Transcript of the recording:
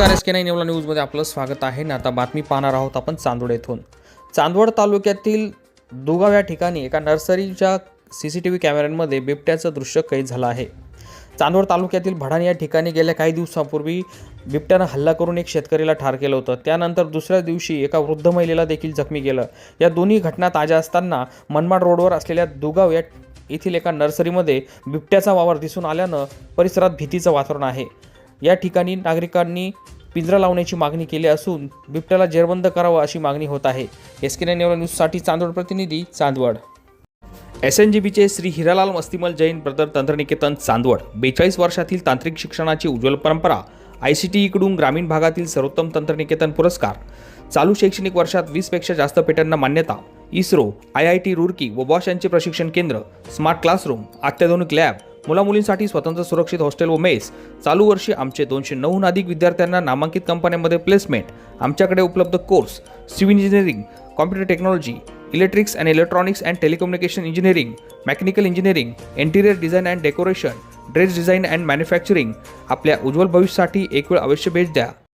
नमस्कार S K nine एवला न्यूजमध्ये आपलं स्वागत आहे. ना आता बातमी पाहणार आहोत आपण चांदवड येथून. चांदवड तालुक्यातील दुगाव या ठिकाणी एका नर्सरीच्या सी सी टी व्ही कॅमेऱ्यांमध्ये बिबट्याचं दृश्य कैद झालं आहे. चांदवड तालुक्यातील भडाण या ठिकाणी गेल्या काही दिवसांपूर्वी बिबट्यानं हल्ला करून एक शेतकरीला ठार केलं होतं. त्यानंतर दुसऱ्या दिवशी एका वृद्ध महिलेला देखील जखमी केलं. या दोन्ही घटना ताज्या असताना मनमाड रोडवर असलेल्या दुगाव या येथील एका नर्सरीमध्ये बिबट्याचा वावर दिसून आल्यानं परिसरात भीतीचं वातावरण आहे. या ठिकाणी नागरिकांनी पिंजरा लावण्याची मागणी केली असून बिबट्याला जेरबंद करावं अशी मागणी होत आहे. एस के न्यूजसाठी चांदवड प्रतिनिधी चांदवड. एस एन जी बीचे श्री हिरालाल मस्तिमल जैन ब्रदर तंत्रनिकेतन चांदवड बेचाळीस वर्षातील तांत्रिक शिक्षणाची उज्ज्वल परंपरा आय सी टी ईकडून ग्रामीण भागातील सर्वोत्तम तंत्रनिकेतन पुरस्कार चालू शैक्षणिक वर्षात वीसपेक्षा जास्त पेटांना मान्यता ISRO I I T Roorkee व बॉश यांचे प्रशिक्षण केंद्र स्मार्ट क्लासरूम अत्याधुनिक लॅब मुलामुलींसाठी स्वतंत्र सुरक्षित हॉस्टेल व मेस. चालू वर्षी आमचे दोनशे नऊहून अधिक विद्यार्थ्यांना नामांकित कंपन्यांमध्ये प्लेसमेंट आमच्याकडे उपलब्ध course civil engineering computer technology electrics and electronics and telecommunication engineering mechanical engineering interior design and decoration dress design and manufacturing आपल्या उज्ज्वल भविष्यासाठी एक वेळ अवश्य भेट द्या.